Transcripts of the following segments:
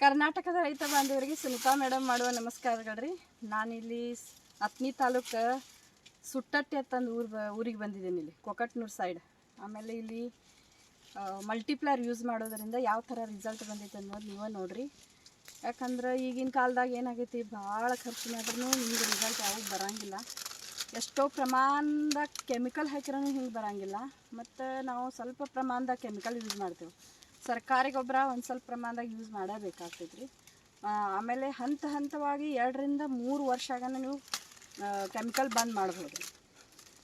ಕರ್ನಾಟಕದ ರೈತ ಬಾಂಧವರಿಗೆ ಸುನಿತಾ ಮೇಡಮ್ ಮಾಡುವ ನಮಸ್ಕಾರಗಳ್ರಿ. ನಾನಿಲ್ಲಿ ಸ್- ಅತ್ನಿ ತಾಲೂಕು ಸುಟ್ಟಟ್ಟಿ ಅಂತಂದು ಊರು ಬ, ಊರಿಗೆ ಬಂದಿದ್ದೀನಿ ಇಲ್ಲಿ, ಕೊಕಟ್ನೂರು ಸೈಡ್ ಆಮೇಲೆ ಇಲ್ಲಿ ಮಲ್ಟಿಪ್ಲರ್ ಯೂಸ್ ಮಾಡೋದರಿಂದ ಯಾವ ಥರ ರಿಸಲ್ಟ್ ಬಂದೈತೆ ಅನ್ನೋದು ನೀವೇ ನೋಡ್ರಿ. ಯಾಕಂದ್ರೆ ಈಗಿನ ಕಾಲದಾಗ ಏನಾಗೈತಿ, ಭಾಳ ಖರ್ಚು ಮಾಡಿದ್ರೂ ಹಿಂಗೆ ರಿಸಲ್ಟ್ ಯಾವಾಗ ಬರಂಗಿಲ್ಲ. ಎಷ್ಟೋ ಪ್ರಮಾಣದಾಗ ಕೆಮಿಕಲ್ ಹಾಕಿರೋನು ಹಿಂಗೆ ಬರಂಗಿಲ್ಲ. ಮತ್ತು ನಾವು ಸ್ವಲ್ಪ ಪ್ರಮಾಣದಾಗ ಕೆಮಿಕಲ್ ಯೂಸ್ ಮಾಡ್ತೇವೆ. ಸರ್ಕಾರಿ ಗೊಬ್ಬರ ಒಂದು ಸ್ವಲ್ಪ ಪ್ರಮಾಣದಾಗ ಯೂಸ್ ಮಾಡಬೇಕಾಗ್ತೈತೆ ರೀ ಆಮೇಲೆ ಹಂತ ಹಂತವಾಗಿ ಎರಡರಿಂದ ಮೂರು ವರ್ಷ ಆಗನ ನೀವು ಕೆಮಿಕಲ್ ಬಂದ್ ಮಾಡ್ಬೋದು.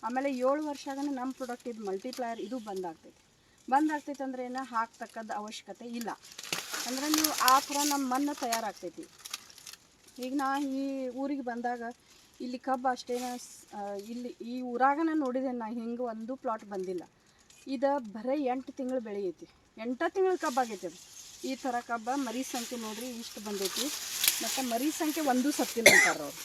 ಆಮೇಲೆ ಏಳು ವರ್ಷ ಆಗನ ನಮ್ಮ ಪ್ರಾಡಕ್ಟ್ ಇದು ಮಲ್ಟಿಪ್ಲೈಯರ್ ಇದು ಬಂದ್ ಆಗ್ತೈತಿ ಬಂದ್ ಆಗ್ತೈತೆ ಅಂದ್ರೆ ಏನು? ಹಾಕ್ತಕ್ಕದ್ದು ಅವಶ್ಯಕತೆ ಇಲ್ಲ. ಅಂದ್ರೆ ನೀವು ಆ ಥರ ನಮ್ಮ ಮಣ್ಣು ತಯಾರಾಗ್ತೈತಿ. ಈಗ ನಾ ಈ ಊರಿಗೆ ಬಂದಾಗ ಇಲ್ಲಿ ಕಬ್ಬು ಅಷ್ಟೇನ ಇಲ್ಲಿ ಈ ಊರಾಗನ ನೋಡಿದೆ ನಾ, ಹಿಂಗೆ ಒಂದು ಪ್ಲಾಟ್ ಬಂದಿಲ್ಲ. ಇದು ಬರೀ ಎಂಟು ತಿಂಗಳು ಬೆಳೆಯೈತಿ. ಎಂಟ ತಿಂಗಳ ಕಬ್ಬು ಆಗೈತೆ. ಅದು ಈ ಥರ ಕಬ್ಬ ಮರಿ ಸಂಖ್ಯೆ ನೋಡ್ರಿ ಇಷ್ಟು ಬಂದೈತಿ. ಮತ್ತು ಮರಿ ಸಂಖ್ಯೆ ಒಂದು ಸತ್ತಿಲ್ಲ ಅಂತಾರೆ ಅವ್ರು.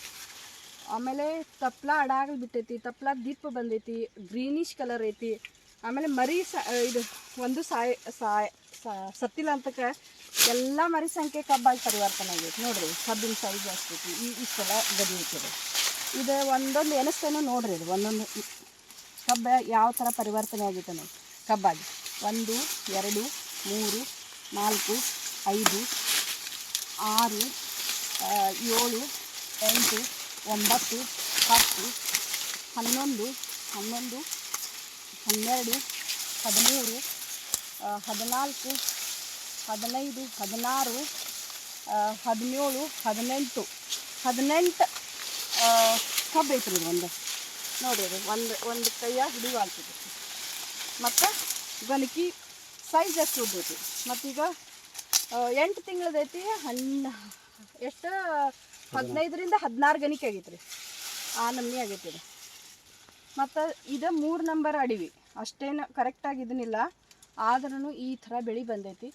ಆಮೇಲೆ ತಪ್ಲ ಅಡಾಗಲ್ ಬಿಟ್ಟೈತಿ, ತಪ್ಲ ದೀಪ ಬಂದೈತಿ, ಗ್ರೀನಿಶ್ ಕಲರ್ ಐತಿ. ಆಮೇಲೆ ಮರಿ ಸ ಇದು ಒಂದು ಸಾಯ್ ಸಾಯ್ ಸತ್ತಿಲ್ಲ ಅಂತಕ್ಕೆ ಎಲ್ಲ ಮರಿ ಸಂಖ್ಯೆ ಕಬ್ಬಾಗಿ ಪರಿವರ್ತನೆ ಆಗೈತಿ. ನೋಡ್ರಿ ಕಬ್ಬಿನ ಸೈಜ್ ಆಗ್ತೈತಿ ಈ ಇಷ್ಟೆಲ್ಲ ಗದಿ ಐತಿ ಇದು ಒಂದೊಂದು ಎನಸ್ತೇನೋ ನೋಡ್ರಿ ಇದು ಒಂದೊಂದು ಕಬ್ಬ ಯಾವ ಥರ ಪರಿವರ್ತನೆ ಆಗೈತೆ ನೋಡಿ ಕಬ್ಬಾಗಿ. ಒಂದು, ಎರಡು, ಮೂರು, ನಾಲ್ಕು, ಐದು, ಆರು ಏಳು, ಎಂಟು, ಒಂಬತ್ತು, ಹತ್ತು, ಹನ್ನೊಂದು ಹನ್ನೊಂದು, ಹನ್ನೆರಡು, ಹದಿಮೂರು ಹದಿನಾಲ್ಕು, ಹದಿನೈದು, ಹದಿನಾರು ಹದಿನೇಳು, ಹದಿನೆಂಟು. ಹದಿನೆಂಟು ಕಬ್ಬು ಐತ್ರಿ ಒಂದು ನೋಡಿರಿ ಒಂದು ಒಂದು ಕೈಯಾಗ ಹಿಡಿವಾಲ್ತದೆ ಮತ್ತು ಗಣಕಿ ಸೈಜ್ ಎಷ್ಟು ಉದ್ದೈತಿ ಮತ್ತೀಗ ಎಂಟು ತಿಂಗಳದೈತಿ ಹಣ್ಣು ಎಷ್ಟು? ಹದಿನೈದರಿಂದ ಹದಿನಾರು ಗಣಿಕೆ ಆಗೈತೆ ರೀ ಆ ನಮ್ನಿ ಆಗೈತಿ ಇದು. ಮತ್ತು ಇದು ಮೂರು ನಂಬರ್ ಅಡಿವಿ. ಅಷ್ಟೇನು ಕರೆಕ್ಟಾಗಿ ಇದನ್ನಿಲ್ಲ. ಆದ್ರೂ ಈ ಥರ ಬೆಳೆ ಬಂದೈತಿ.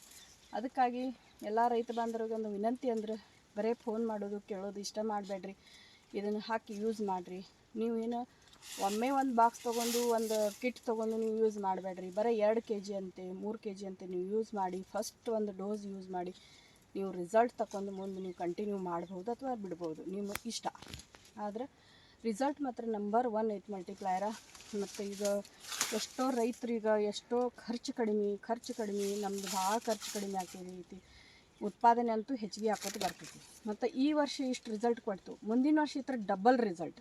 ಅದಕ್ಕಾಗಿ ಎಲ್ಲ ರೈತ ಬಾಂಧವ್ರಿಗೊಂದು ವಿನಂತಿ ಅಂದ್ರೆ ಬರೇ ಫೋನ್ ಮಾಡೋದು, ಕೇಳೋದು ಇಷ್ಟ ಮಾಡಬೇಡ್ರಿ. ಇದನ್ನು ಹಾಕಿ ಯೂಸ್ ಮಾಡಿರಿ. ನೀವೇನು ಒಮ್ಮೆ ಒಂದು ಬಾಕ್ಸ್ ತೊಗೊಂಡು, ಒಂದು ಕಿಟ್ ತೊಗೊಂಡು ನೀವು ಯೂಸ್ ಮಾಡಬೇಡ್ರಿ. ಬರೀ ಎರಡು ಕೆ ಜಿ ಅಂತೆ, ಮೂರು ಕೆ ಜಿ ಅಂತೆ ನೀವು ಯೂಸ್ ಮಾಡಿ ಫಸ್ಟ್ ಒಂದು ಡೋಸ್ ಯೂಸ್ ಮಾಡಿ, ನೀವು ರಿಸಲ್ಟ್ ತಗೊಂಡು ಮುಂದೆ ನೀವು ಕಂಟಿನ್ಯೂ ಮಾಡ್ಬೋದು ಅಥವಾ ಬಿಡ್ಬೋದು. ನಿಮ್ಮ ಇಷ್ಟ. ಆದರೆ ರಿಸಲ್ಟ್ ಮಾತ್ರ ನಂಬರ್ ಒನ್ ಐತೆ ಮಲ್ಟಿಪ್ಲೈಯರ ಮತ್ತು ಈಗ ಎಷ್ಟೋ ಈಗ ಎಷ್ಟೋ ಖರ್ಚು ಕಡಿಮೆ ಖರ್ಚು ಕಡಿಮೆ, ನಮ್ದು ಭಾಳ ಖರ್ಚು ಕಡಿಮೆ ಆಗ್ತೈತಿ ಉತ್ಪಾದನೆ ಅಂತೂ ಹೆಚ್ಚಿಗೆ ಹಾಕೋದು ಬರ್ತೈತಿ. ಮತ್ತು ಈ ವರ್ಷ ಇಷ್ಟು ರಿಸಲ್ಟ್ ಕೊಡ್ತು. ಮುಂದಿನ ವರ್ಷ ಈ ಥರ ಡಬಲ್ ರಿಸಲ್ಟ್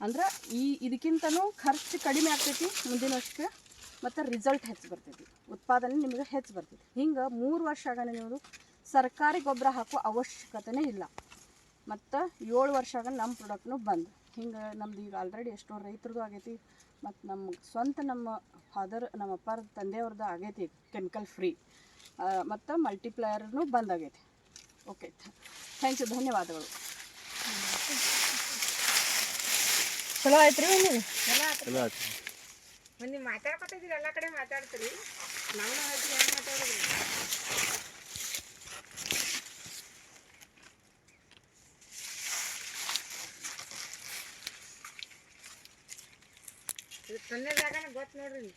ಅಂದ್ರೆ ಈ ಇದಕ್ಕಿಂತನೂ ಖರ್ಚು ಕಡಿಮೆ ಆಗ್ತೈತಿ ಮುಂದಿನ ವರ್ಷಕ್ಕೆ ಮತ್ತು ರಿಸಲ್ಟ್ ಹೆಚ್ಚು ಬರ್ತೈತಿ. ಉತ್ಪಾದನೆ ನಿಮಗೆ ಹೆಚ್ಚು ಬರ್ತೈತಿ. ಹಿಂಗೆ ಮೂರು ವರ್ಷ ಆಗನ ನೀವು ಸರ್ಕಾರಿ ಗೊಬ್ಬರ ಹಾಕೋ ಅವಶ್ಯಕತೆನೇ ಇಲ್ಲ. ಮತ್ತು ಏಳು ವರ್ಷ ಆಗ ನಮ್ಮ ಪ್ರಾಡಕ್ಟ್ನು ಬಂದು. ಹಿಂಗೆ ನಮ್ದು ಈಗ ಆಲ್ರೆಡಿ ಎಷ್ಟೋ ರೈತರದ್ದು ಆಗೈತಿ, ಮತ್ತು ನಮ್ಮ ಸ್ವಂತ ನಮ್ಮ ಫಾದರ್ ನಮ್ಮ ಅಪ್ಪಾರ ತಂದೆಯವ್ರದ್ದು ಆಗೈತಿ ಕೆಮಿಕಲ್ ಫ್ರೀ ಮತ್ತು ಮಲ್ಟಿಪ್ಲೈಯರ್ನು ಬಂದಾಗೈತಿ ಓಕೆ ಥ್ಯಾಂಕ್ ಯು ಧನ್ಯವಾದಗಳು. ಚಲೋ ಆಯ್ತು ರೀ ನೀವು ಚಲೋ ಆಯ್ತು ಮನ್ನಿ ನೀವು ಮಾತಾಡ್ಕೊತಿದ್ದೀರಿ ಎಲ್ಲ ಕಡೆ ಮಾತಾಡ್ತೀರಿ. ನಮ್ಮ ಹತ್ರ ಹೆಂಗೆ ಮಾತಾಡೋದ್ರಿ ಇದು ಸೊನ್ನೆ ಜಾಗನ ಗೊತ್ತು ನೋಡ್ರಿ